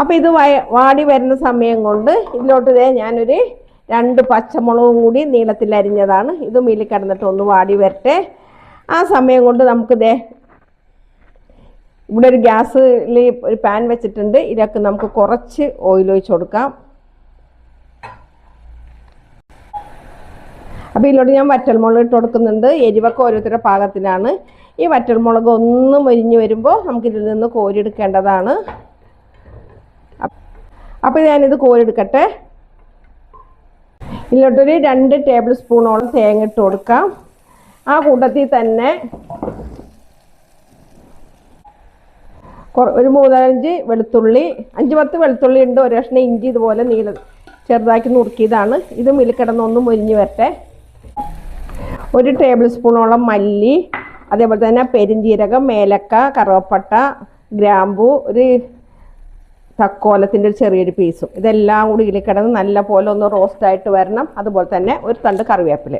അപ്പോൾ ഇത് വാടി വരുന്ന സമയം കൊണ്ട് ഇതിലോട്ട് ഇതേ ഞാനൊരു രണ്ട് പച്ചമുളകും കൂടി നീളത്തിൽ അരിഞ്ഞതാണ്. ഇത് മീലി കിടന്നിട്ട് ഒന്ന് വാടി വരട്ടെ. ആ സമയം കൊണ്ട് നമുക്ക് ദേ ഇവിടെ ഒരു ഗ്യാസിൽ ഒരു പാൻ വെച്ചിട്ടുണ്ട്. ഇതിലൊക്കെ നമുക്ക് കുറച്ച് ഓയിൽ ഒഴിച്ച് കൊടുക്കാം. അപ്പോൾ ഇതിലോട്ട് ഞാൻ വറ്റൽമുളക് ഇട്ട് കൊടുക്കുന്നുണ്ട്. എരിവൊക്കെ ഓരോരുത്തരുടെ പാകത്തിനാണ് ഈ വറ്റൽമുളക് ഒന്ന് മരിഞ്ഞ് വരുമ്പോൾ നമുക്കിതിൽ നിന്ന് കോരിയെടുക്കേണ്ടതാണ് അപ്പോൾ ഞാനിത് കോരെടുക്കട്ടെ. ഇതിലോട്ടൊരു രണ്ട് ടേബിൾ സ്പൂണോളം തേങ്ങ ഇട്ട് കൊടുക്കാം. ആ കൂട്ടത്തിൽ തന്നെ ഒരു മൂന്നാലഞ്ച് വെളുത്തുള്ളി അഞ്ച് പത്ത് വെളുത്തുള്ളി ഉണ്ട് ഒരു കഷ്ണം ഇഞ്ചി ഇതുപോലെ നീള ചെറുതാക്കി നുറുക്കിയതാണ്. ഇത് മിലിക്കിടന്ന് ഒന്ന് മുരിഞ്ഞ് വരട്ടെ. ഒരു ടേബിൾ സ്പൂണോളം മല്ലി അതേപോലെ തന്നെ പെരിഞ്ജീരകം മേലക്ക കറുവപ്പട്ട ഗ്രാമ്പു ഒരു തക്കോലത്തിന്റെ ഒരു ചെറിയൊരു പീസും ഇതെല്ലാം കൂടി ഇതിൽ കിടന്ന് നല്ല പോലെ ഒന്ന് റോസ്റ്റായിട്ട് വരണം. അതുപോലെ തന്നെ ഒരു തണ്ട് കറിവേപ്പില.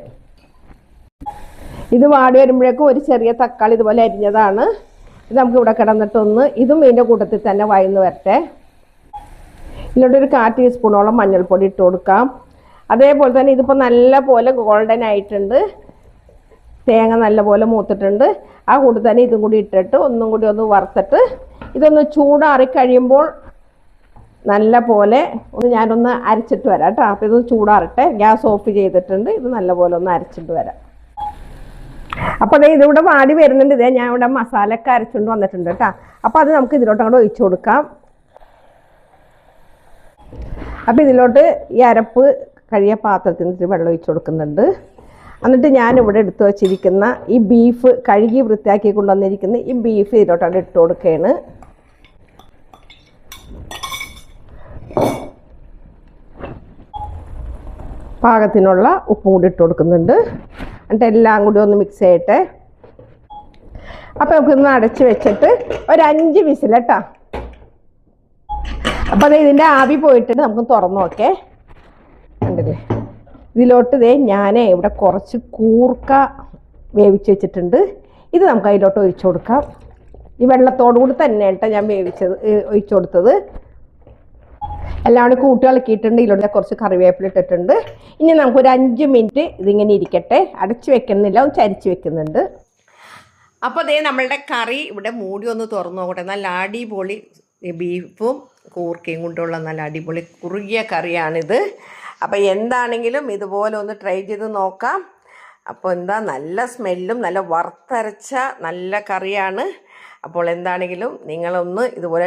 ഇത് വാടി വരുമ്പോഴേക്കും ഒരു ചെറിയ തക്കാളി ഇതുപോലെ അരിഞ്ഞതാണ്. ഇത് നമുക്ക് ഇവിടെ കിടന്നിട്ടൊന്ന് ഇതും ഇതിന്റെ കൂട്ടത്തിൽ തന്നെ വയന്ന് വരട്ടെ. ഒരു കാ ടീസ്പൂണോളം മഞ്ഞൾപ്പൊടി ഇട്ട് കൊടുക്കാം. അതേപോലെ തന്നെ ഇതിപ്പോൾ നല്ല പോലെ ഗോൾഡൻ ആയിട്ടുണ്ട്. തേങ്ങ നല്ല പോലെ മൂത്തിട്ടുണ്ട്. ആ കൂടി തന്നെ ഇതും കൂടി ഇട്ടിട്ട് ഒന്നും കൂടി ഒന്ന് വറുത്തിട്ട് ഇതൊന്ന് ചൂടാറി കഴിയുമ്പോൾ നല്ല പോലെ ഒന്ന് ഞാനൊന്ന് അരച്ചിട്ട് വരാം കേട്ടോ. അപ്പോൾ ഇത് ചൂടാറട്ടെ. ഗ്യാസ് ഓഫ് ചെയ്തിട്ടുണ്ട്. ഇത് നല്ലപോലെ ഒന്ന് അരച്ചിട്ട് വരാം. അപ്പോൾ ദേ ഇതിവിടെ വാടി വരുന്നുണ്ട്. ഇതേ ഞാൻ ഇവിടെ മസാലയൊക്കെ അരച്ചുകൊണ്ട് വന്നിട്ടുണ്ട് കേട്ടോ. അപ്പോൾ അത് നമുക്ക് ഇതിലോട്ട് അങ്ങോട്ട് ഒഴിച്ചു കൊടുക്കാം. അപ്പോൾ ഇതിലോട്ട് ഈ അരപ്പ് കഴിയ പാത്രത്തിന് ഇത്തിരി വെള്ളം ഒഴിച്ചു കൊടുക്കുന്നുണ്ട്. എന്നിട്ട് ഞാൻ ഇവിടെ എടുത്തു വച്ചിരിക്കുന്ന ഈ ബീഫ് കഴുകി വൃത്തിയാക്കി കൊണ്ടുവന്നിരിക്കുന്ന ഈ ബീഫ് ഇതിലോട്ടാണ് ഇട്ട് കൊടുക്കുകയാണ്. പാകത്തിനുള്ള ഉപ്പും കൂടി ഇട്ട് കൊടുക്കുന്നുണ്ട്. എന്നിട്ട് എല്ലാം കൂടി ഒന്ന് മിക്സ് ചെയ്യട്ടെ. അപ്പോൾ നമുക്കിന്ന് അടച്ച് വെച്ചിട്ട് ഒരു അഞ്ച് വിസിലട്ടാ അപ്പോൾ അത് ഇതിന്റെ ആവി പോയിട്ട് നമുക്ക് തുറന്നു നോക്കേ. കണ്ടില്ലേ? ഇതിലോട്ട് ഇതേ ഞാൻ ഇവിടെ കുറച്ച് കൂർക്ക വേവിച്ച് വെച്ചിട്ടുണ്ട്. ഇത് നമുക്ക് അതിലോട്ട് ഒഴിച്ചു കൊടുക്കാം. ഈ വെള്ളത്തോടു കൂടി തന്നെ കേട്ടോ ഞാൻ വേവിച്ചത് ഒഴിച്ചു കൊടുത്തത്. എല്ലാം കൂടി കൂട്ടി ഇതിലൂടെ കുറച്ച് കറിവേപ്പില ഇട്ടിട്ടുണ്ട്. ഇനി നമുക്കൊരു അഞ്ച് മിനിറ്റ് ഇതിങ്ങനെ ഇരിക്കട്ടെ. അടച്ചു വെക്കുന്നില്ല ഒന്ന് ചരിച്ച് വെക്കുന്നുണ്ട്. അപ്പോൾ അതേ നമ്മളുടെ കറി ഇവിടെ മൂടി ഒന്ന് തുറന്നു നോക്കട്ടെ. നല്ല അടിപൊളി ബീഫും കൂർക്കയും കൊണ്ടുള്ള നല്ല അടിപൊളി കുറുകിയ കറിയാണിത്. അപ്പോൾ എന്താണെങ്കിലും ഇതുപോലെ ഒന്ന് ട്രൈ ചെയ്ത് നോക്കാം. അപ്പോൾ എന്താ നല്ല സ്മെല്ലും നല്ല വറുത്തരച്ച നല്ല കറിയാണ്. അപ്പോൾ എന്താണെങ്കിലും നിങ്ങളൊന്ന് ഇതുപോലെ